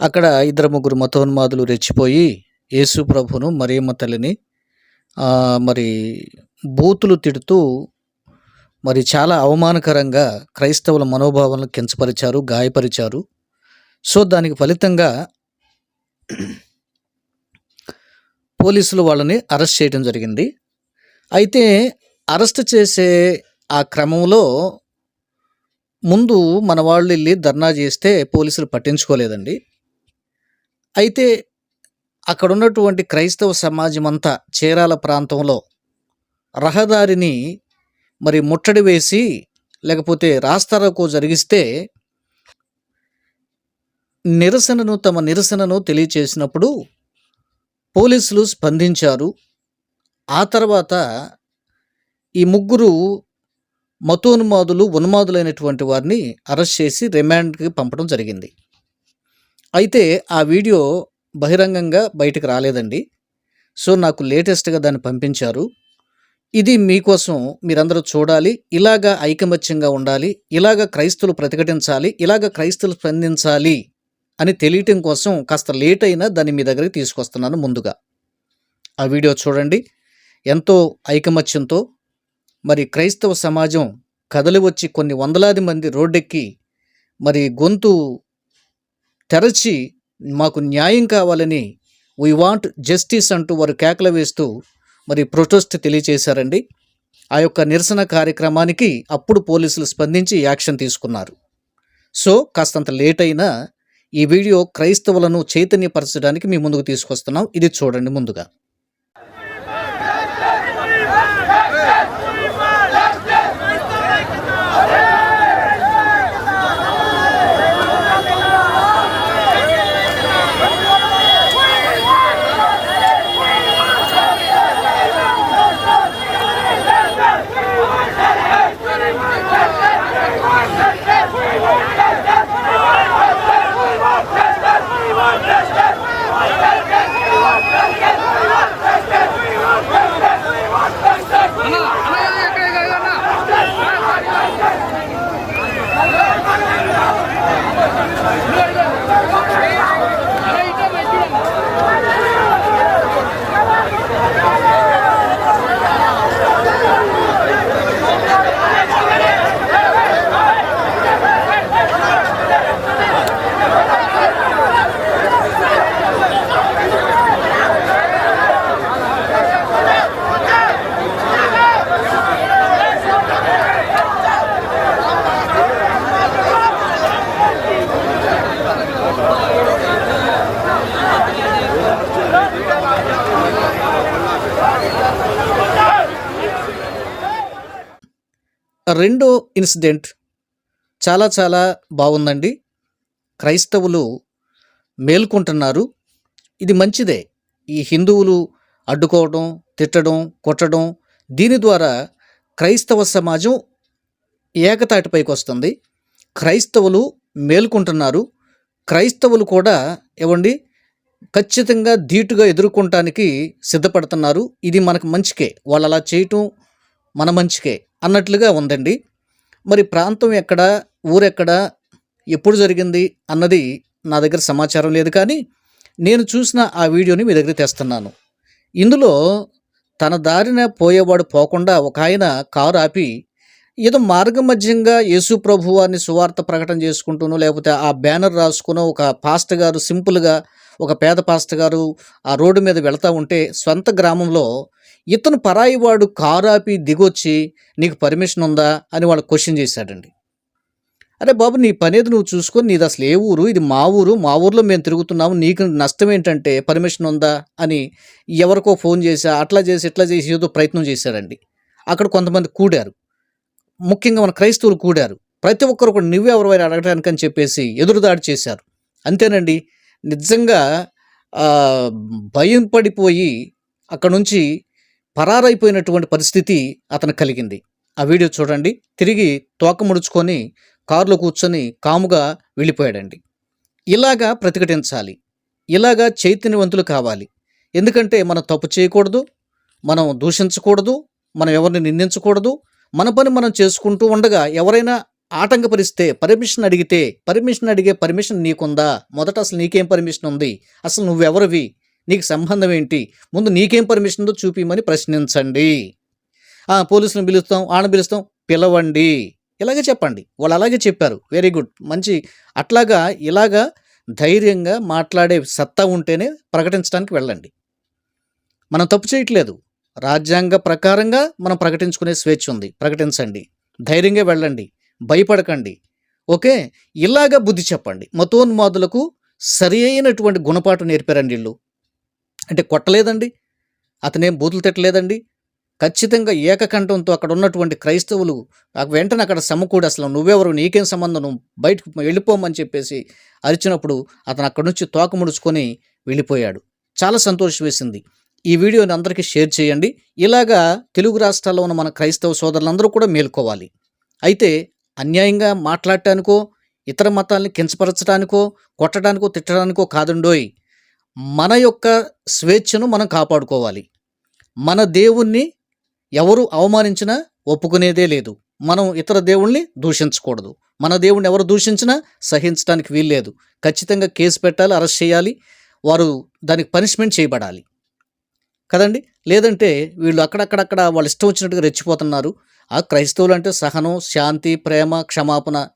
అక్కడ ఇద్దరు ముగ్గురు మతోన్మాదులు రెచ్చిపోయి యేసు ప్రభును మరియమ్మ తల్లిని మరి బూతులు తిడుతూ మరి చాలా అవమానకరంగా క్రైస్తవుల మనోభావాలను కించపరిచారు గాయపరిచారు. సో దానికి ఫలితంగా పోలీసులు వాళ్ళని అరెస్ట్ చేయడం జరిగింది. అయితే అరెస్ట్ చేసే ఆ క్రమంలో ముందు మన వాళ్ళు వెళ్ళి ధర్నా చేస్తే పోలీసులు పట్టించుకోలేదండి. అయితే అక్కడ ఉన్నటువంటి క్రైస్తవ సమాజం అంతా చీరాల ప్రాంతంలో రహదారిని మరి ముట్టడి వేసి లేకపోతే రాస్తారోకో జరిగిస్తే నిరసనను తమ నిరసనను తెలియచేసినప్పుడు పోలీసులు స్పందించారు. ఆ తర్వాత ఈ ముగ్గురు మతోన్మాదులు ఉన్మాదులైనటువంటి వారిని అరెస్ట్ చేసి రిమాండ్కి పంపడం జరిగింది. అయితే ఆ వీడియో బహిరంగంగా బయటకు రాలేదండి. సో నాకు లేటెస్ట్గా దాన్ని పంపించారు. ఇది మీకోసం మీరందరూ చూడాలి. ఇలాగా ఐకమత్యంగా ఉండాలి. ఇలాగ క్రైస్తువులు ప్రతిఘటించాలి. ఇలాగ క్రైస్తువులు స్పందించాలి అని తెలియటం కోసం కాస్త లేట్ అయినా దాన్ని మీ దగ్గరికి తీసుకొస్తున్నాను ముందుగా. ఆ వీడియో చూడండి. ఎంతో ఐకమత్యంతో మరి క్రైస్తవ సమాజం కదలి వచ్చి కొన్ని వందలాది మంది రోడ్డెక్కి మరి గొంతు తెరచి మాకు న్యాయం కావాలని వీ వాంట్ జస్టిస్ అంటూ వారు కేకలు వేస్తూ మరి ప్రొటెస్ట్ తెలియచేశారండి. ఆ యొక్క నిరసన కార్యక్రమానికి అప్పుడు పోలీసులు స్పందించి యాక్షన్ తీసుకున్నారు. సో కాస్తంత లేట్ అయినా ఈ వీడియో క్రైస్తవులను చైతన్యపరచడానికి మీ ముందుకు తీసుకొస్తున్నాం. ఇది చూడండి ముందుగా. రెండో ఇన్సిడెంట్ చాలా చాలా బాగుందండి. క్రైస్తవులు మేల్కొంటున్నారు. ఇది మంచిదే. ఈ హిందువులు అడ్డుకోవడం తిట్టడం కొట్టడం దీని ద్వారా క్రైస్తవ సమాజం ఏకతాటిపైకి వస్తుంది. క్రైస్తవులు మేల్కొంటున్నారు. క్రైస్తవులు కూడా ఇవ్వండి ఖచ్చితంగా ధీటుగా ఎదుర్కొనటానికి సిద్ధపడుతున్నారు. ఇది మనకు మంచికే. వాళ్ళు అలా చేయటం మన మంచికే. అన్నట్లుగా ఉందండి. మరి ప్రాంతం ఎక్కడ ఊరెక్కడ ఎప్పుడు జరిగింది అన్నది నా దగ్గర సమాచారం లేదు కానీ నేను చూసిన ఆ వీడియోని మీ దగ్గర తెస్తున్నాను. ఇందులో తన దారిన పోయేవాడు పోకుండా ఒక ఆయన కారు ఆపి ఏదో మార్గమధ్యంగా యేసు ప్రభు వారిని సువార్త ప్రకటన చేసుకుంటూను లేకపోతే ఆ బ్యానర్ రాసుకునో ఒక పాస్ట్ గారు సింపుల్గా ఒక పేద పాస్ట్ గారు ఆ రోడ్డు మీద వెళ్తూ ఉంటే సొంత గ్రామంలో ఇతను పరాయి వాడు కారు ఆపి దిగొచ్చి నీకు పర్మిషన్ ఉందా అని వాళ్ళు క్వశ్చన్ చేశాడండి. అరే బాబు నీ పనేది నువ్వు చూసుకొని నీది అసలు ఏ ఊరు? ఇది మా ఊరు. మా ఊర్లో మేము తిరుగుతున్నాము. నీకు నష్టం ఏంటంటే పర్మిషన్ ఉందా అని ఎవరికో ఫోన్ చేసా అట్లా చేసి ఇట్లా చేసి ఏదో ప్రయత్నం చేశాడండి. అక్కడ కొంతమంది కూడారు. ముఖ్యంగా మన క్రైస్తవులు కూడారు. ప్రతి ఒక్కరు కూడా నువ్వెవరు అడగడానికి అని చెప్పేసి ఎదురుదాడి చేశారు. అంతేనండి. నిజంగా భయం పడిపోయి అక్కడ నుంచి పరారైపోయినటువంటి పరిస్థితి అతను కలిగింది. ఆ వీడియో చూడండి. తిరిగి తోక ముడుచుకొని కారులో కూర్చొని కాముగా వెళ్ళిపోయాడండి. ఇలాగా ప్రతిఘటించాలి. ఇలాగా చైతన్యవంతులు కావాలి. ఎందుకంటే మనం తప్పు చేయకూడదు మనం దూషించకూడదు మనం ఎవరిని నిందించకూడదు మన పని మనం చేసుకుంటూ ఉండగా ఎవరైనా ఆటంకపరిస్తే పర్మిషన్ అడిగితే పర్మిషన్ అడిగే పర్మిషన్ నీకుందా? మొదట అసలు నీకేం పర్మిషన్ ఉంది? అసలు నువ్వెవరివి? నీకు సంబంధం ఏంటి? ముందు నీకేం పర్మిషన్ ఉందో చూపిమని ప్రశ్నించండి. పోలీసులను పిలుస్తాం ఆడ పిలుస్తాం పిలవండి. ఇలాగే చెప్పండి. వాళ్ళు అలాగే చెప్పారు. వెరీ గుడ్ మంచి అట్లాగా ఇలాగా ధైర్యంగా మాట్లాడే సత్తా ఉంటేనే ప్రకటించడానికి వెళ్ళండి. మనం తప్పు చేయట్లేదు. రాజ్యాంగ ప్రకారంగా మనం ప్రకటించుకునే స్వేచ్ఛ ఉంది. ప్రకటించండి. ధైర్యంగా వెళ్ళండి. భయపడకండి. ఓకే? ఇలాగా బుద్ధి చెప్పండి. మతోన్మాదులకు సరి అయినటువంటి గుణపాఠం నేర్పారండి వీళ్ళు. అంటే కొట్టలేదండి. అతనేం బూతులు తిట్టలేదండి. ఖచ్చితంగా ఏకకంఠంతో అక్కడ ఉన్నటువంటి క్రైస్తవులు వెంటనే అక్కడ సమకూడి అసలు నువ్వెవరు నీకేం సంబంధం నువ్వు బయటకు వెళ్ళిపోమని చెప్పేసి అరిచినప్పుడు అతను అక్కడి నుంచి తోక ముడుచుకొని వెళ్ళిపోయాడు. చాలా సంతోషం వేసింది. ఈ వీడియోని అందరికీ షేర్ చేయండి. ఇలాగా తెలుగు రాష్ట్రాల్లో ఉన్న మన క్రైస్తవ సోదరులందరూ కూడా మేల్కోవాలి. అయితే అన్యాయంగా మాట్లాడటానికో ఇతర మతాల్ని కించపరచడానికో కొట్టడానికో తిట్టడానికో కాదండోయ్. మన యొక్క స్వేచ్ఛను మనం కాపాడుకోవాలి. మన దేవుణ్ణి ఎవరు అవమానించినా ఒప్పుకునేదే లేదు. మనం ఇతర దేవుణ్ణి దూషించకూడదు. మన దేవుణ్ణి ఎవరు దూషించినా సహించడానికి వీల్లేదు. ఖచ్చితంగా కేసు పెట్టాలి అరెస్ట్ చేయాలి. వారు దానికి పనిష్మెంట్ చేయబడాలి. కదండి? లేదంటే వీళ్ళు అక్కడక్కడక్కడ వాళ్ళు ఇష్టం వచ్చినట్టుగా రెచ్చిపోతున్నారు. ఆ క్రైస్తవులు అంటే సహనం శాంతి ప్రేమ క్షమాపణ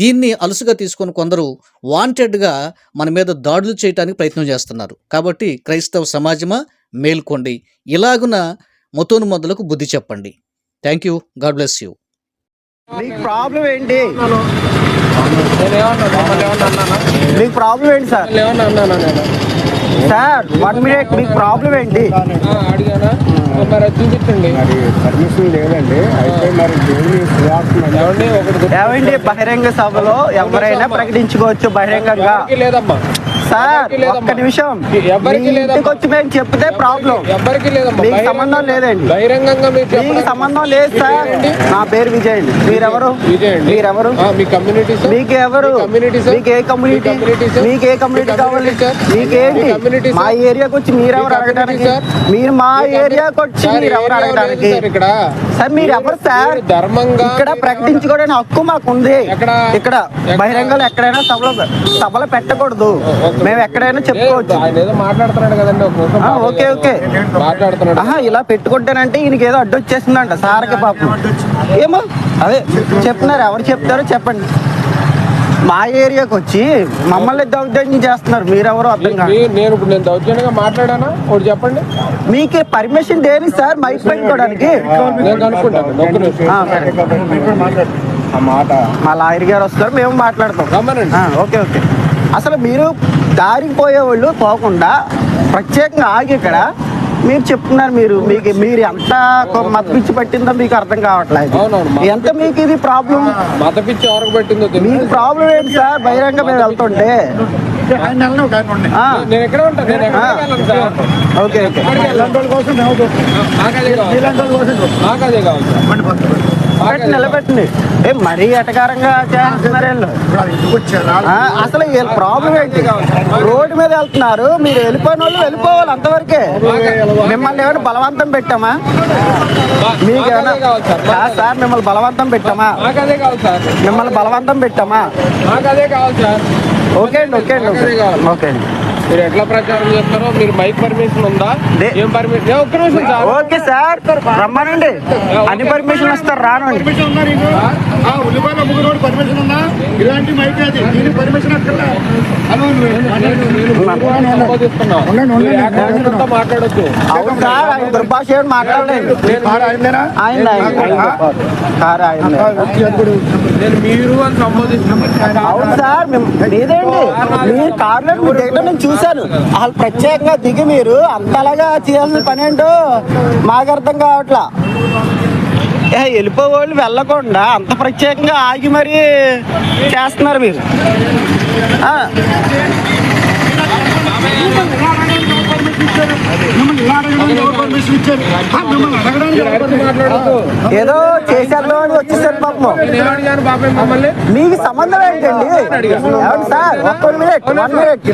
దీన్ని అలుసుగా తీసుకొని కొందరు వాంటెడ్గా మన మీద దాడులు చేయడానికి ప్రయత్నం చేస్తున్నారు. కాబట్టి క్రైస్తవ సమాజమా? మేల్కోండి. ఇలాగున మొదలకు బుద్ధి చెప్పండి. Thank you God bless you మీకు ప్రాబ్లం ఏంటి? మీకు ప్రాబ్లం ఏంటి సార్? సార్ వన్ మినిట్ మీకు ప్రాబ్లం ఏంటి? ఆ, అడిగానా మరి అది చూపించండి. మరి పర్మిషన్ లేదండి. అయితే మరి దేవుని ఏమండి ఒకటి గుర్తు- ఏమండి బహిరంగ సభలో ఎవరైనా ప్రకటించుకోవచ్చు బహిరంగంగా? లేదమ్మా. సార్. ఒక్క నిమిషం. ఇంటికి వచ్చి మేము చెప్తే ప్రాబ్లం. మీకు సంబంధం లేదండి. బహిరంగంగా మీకు సంబంధం లేదు సార్? నా పేరు విజయ్ అండి. మీరెవరు? మీరెవరు? మీ కమ్యూనిటీ మీకు ఎవరు? మీకు ఏ కమ్యూనిటీ మీకు ఏ కమ్యూనిటీ కావాలి? మీకేంటి మీ ఏరియాకి వచ్చి మీరెవరు అడగడానికి? మీరు మా ఏరియాకి వచ్చి సార్, మీరు ఎవరు ఏరియా లేదు అడగడానికి? సార్ ఇక్కడ. సార్ మీరు ఎవరు సార్? మీరు ధర్మంగా ఇక్కడ ప్రకటించుకోవడానికి హక్కు మాకు ఉంది ఎక్కడ? ఇక్కడ? బహిరంగంలో ఎక్కడైనా సభలో సభలో పెట్టకూడదు. మేము ఎక్కడైనా చెప్పుకోవచ్చు. ఆయన ఏదో మాట్లాడుతున్నాడు కదండి ఓకే, ఓకే. మాట్లాడుతున్నాడు. ఆహా ఇలా పెట్టుకుంటానంటే ఈయనకి ఏదో అడ్డు వచ్చేసిందంట సార్కి పాపం. ఏమో అదే చెప్తున్నారు ఎవరు చెప్తారో చెప్పండి. మా ఏరియాకి వచ్చి మమ్మల్ని దౌర్జన్యం చేస్తున్నారు మీరెవరో అర్థం కాదు నేను ఇప్పుడు నేను దౌర్జన్యంగా మాట్లాడానా? ఒకటి చెప్పండి. మీకు పర్మిషన్ దేని సార్? మైక్ పెట్టుకోవడానికి. నేను కనుక్కుంటాను ఒక్క నిమిషం. ఆ, సరే. ఆ మాట. మా లాయర్ గారు వస్తారు మేము మాట్లాడతాం. Okay okay. అసలు మీరు దారికి పోయేవాళ్ళు పోకుండా ప్రత్యేకంగా ఆగి ఇక్కడ. మీరు చెప్తున్నారు మీరు మీకు మీరు ఎంత మత పిచ్చి పట్టిందో మీకు అర్థం కావట్లేదు. ఎంత మీకు ఇది ప్రాబ్లం మత పిచ్చి ఎవరికి పెట్టిందో మీకు ప్రాబ్లం ఏంటి సార్? బహిరంగ మేము వెళ్తుంటే. Okay okay. ఎక్కడికి పెట్టి. నిలబెట్టండి. ఏ మరీ ఎటకారంగా చేస్తున్నారు వీళ్ళు? ఆ, అసలు వీళ్ళ ప్రాబ్లం ఏంటి? రోడ్డు మీద వెళ్తున్నారు. మీరు వెళ్ళిపోయిన వాళ్ళు వెళ్ళిపోవాలి అంతవరకే. మిమ్మల్ని ఏమైనా బలవంతం పెట్టామా? మీకు ఏమైనా సార్ మిమ్మల్ని బలవంతం పెట్టామా? మిమ్మల్ని బలవంతం పెట్టామా? ఓకే అండి ఓకే అండి. ఓకే అండి. మీరు ఎట్లా ప్రచారం చేస్తారో మీరు మైక్ పర్మిషన్ ఉందా? ఏం పర్మిషన్ ఒక్క నిమిషం సార్. Okay sir. రమ్మనండి. అన్ని పర్మిషన్ ఇస్తారు రానండి. ఆ ఉల్లిపాయల ముగ్గురు రోడ్డు పర్మిషన్ ఉందా? ఇలాంటి మైక్ అది. దీనికి పర్మిషన్ అక్కర్లే మాట్లాడొచ్చు సార్ దుర్భాష మాట్లాడలేదు. నేను మీరు అని సంబోధిస్తున్నాను అవును సార్ మేము- మీదేంటి? మీరు కార్లో మీరు దిగడం నేను చూశాను. వాళ్ళు ప్రత్యేకంగా దిగి మీరు అంతలాగా చేయాల్సిన పని ఏంటో మాకు అర్థం కావట్లా. వెళ్ళిపోవాళ్ళు వెళ్ళకుండా అంత ప్రత్యేకంగా ఆగి మరీ చేస్తున్నారు మీరు ఆ. పర్మిషన్ ఇచ్చారు ఆ, మిమ్మల్ని అడగడానికి ఎవరు అరిచి మాట్లాడద్దు ఏదో చేశారు అని వచ్చేసారు పాపం. మీకు సంబంధం ఏంటండి? ఏమండి సార్ ఒక్క మినిట్ వన్ మినిట్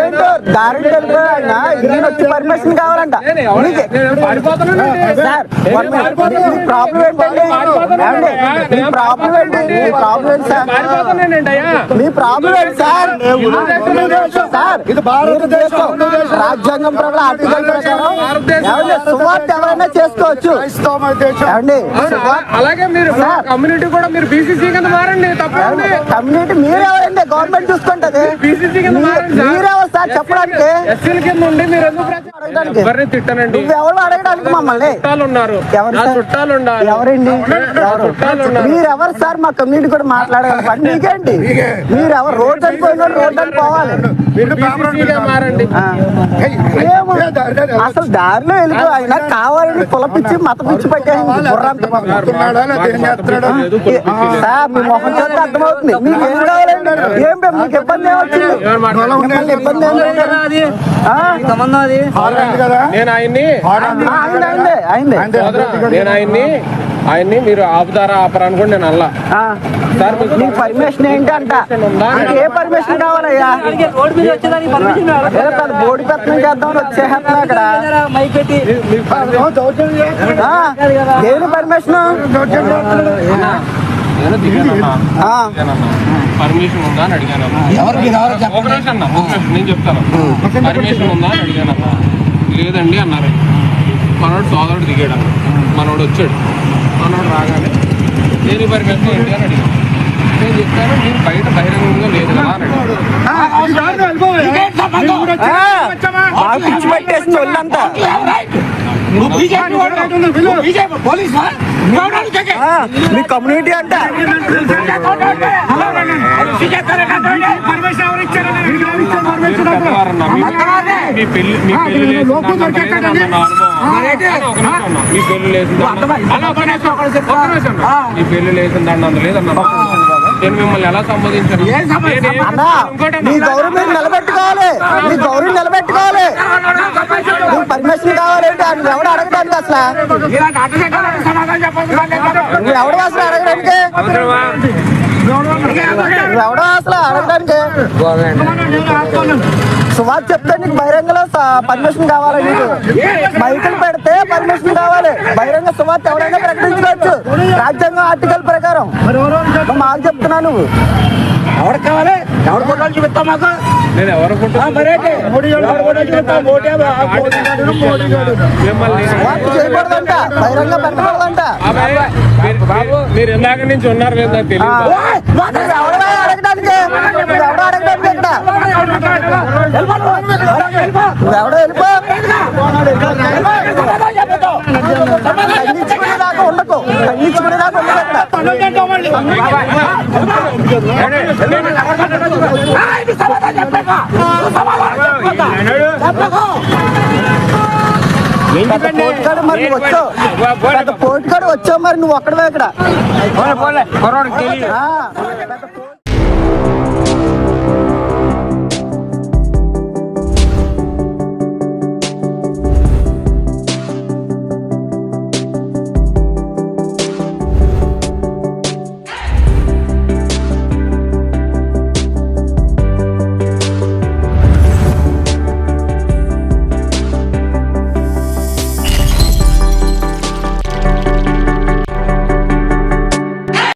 ఏంటో దారి వెళ్ళిపోయి ఆయన. నేను వచ్చి పర్మిషన్ కావాలంట? సార్ ప్రాబ్లం ఏంటండి? మీ ప్రాబ్లం ఏంటి? మీ ప్రాబ్లం ఏంటి సార్? మీ ప్రాబ్లం ఏంటి సార్? సార్ ఇది భారతదేశం రాజ్యాంగం ప్రకారం ఆర్టికల్ ప్రకారం సువార్త ఎవరైనా చేసుకోవచ్చు. అలాగే మీరు. కమ్యూనిటీ కూడా మీరు బీసీసీ కింద మారండి కమ్యూనిటీ మీరెవరండి? గవర్నమెంట్ చూసుకుంటది. బీసీసీ కింద మారండి. మీరెవరు సార్ చెప్పడానికి? ఎస్సీల కింద ఉండి మీరు ఎందుకు అడగడానికి. ఎవరిని తిట్టనండి? నువ్వెవరు అడగడానికి మమ్మల్ని? చుట్టాలు ఉన్నారు ఎవరు నా సార్? చుట్టాలు ఉన్నారు ఎవరండి ఎవరు? మీరెవరు సార్? మా కమ్యూనిటీ కూడా మాట్లాడాలి. పని మీకేంటి? మీరెవరు? రోడ్డు అని పోయిన వాళ్ళు రోడ్డు అని పోవాలి. అసలు దారిలో వెళ్ళిపో ఆయన కావాలని కులపిచ్చి మత పిచ్చి పట్టేసింది. సార్ మీ మొహం చూస్తే అర్థమవుతుంది. మీకు ఏం కావాలండి ఏం మీకు ఇబ్బంది ఏమొచ్చింది ఇబ్బంది నేను ఆయన్ని నేను ఆయన్ని ఆయన్ని మీరు ఆపుతారా ఆపరా అనుకోండి నేను అల్లా. ఆ. సార్ మీకు పర్మిషన్ ఏంటి అంట నీకు ఏ పర్మిషన్ కావాలయ్యా? రోడ్ మీద వచ్చేదానికి పర్మిషన్ కావాలి. ఏదో పెద్ద బోడి పెత్తనం చేద్దామని వచ్చేస్తున్నా అక్కడ దేని పర్మిషన్. పర్మిషన్ ఉందా అని అడిగాను ఒక నిమిషం అన్న, ఒక నిమిషం, నేను చెప్తాను. పర్మిషన్ ఉందా అని అడిగాను అన్న. లేదండి అన్నారు. మనోడు సోదరుడు దిగాడు అన్న. మనోడు వచ్చాడు. మనోడు రాగానే దేని పర్మిషన్ ఏంటి? అని అడిగాను. నేను చెప్తాను మీరు బయట బహిరంగంగా లేదు కదా అని అడిగాను బాగా పిచ్చి పట్టేసింది ఒళ్ళంతా ఆ, మీ కమ్యూనిటీ అంట మీరు పెద్దవారన్నా. మీ- పెళ్ళి మీ పెళ్ళి మీ పెళ్ళి మీ పెళ్ళి నేను మిమ్మల్ని ఎలా సంబోధించాను గౌరవం మీరు నిలబెట్టుకోవాలి మీ గౌరవం నిలబెట్టుకోవాలి మీకు పర్మిషన్ కావాలంటే ఆయన ఎవడు అడగడానికి అసలు నువ్వు ఎవడు అసలు అడగడానికి ఎవడో అసలు అడగడానికి సుభాష్ చెప్తే నీకు బహిరంగలో పర్మిషన్ కావాలి నీకు. బయటకు పెడితే పర్మిషన్ కావాలి. బహిరంగ సుభాష్ ఎవడైనా ప్రకటించుకోవచ్చు రాజ్యాంగం ఆర్టికల్ ప్రకారం. మాకు చెప్తున్నా నువ్వు. ఎవరికి కావాలి? ఎవరు ఫోటోలు చూపిస్తావు మాకు? నేను ఎవరు మిమ్మల్ని సుమార్తె చేయకూడదంట. బహిరంగ పెట్టకూడదంట. అబ్బాయి, మీరు- ఇందాక నుంచి ఉన్నారు లేదా తెలియదు ఎవడో వెళ్ళిపో. పోటుకాడు మరి నువ్వు వచ్చావు పెద్ద పోటుకాడు వచ్చావు మరి నువ్వు ఒక్కడవే ఇక్కడ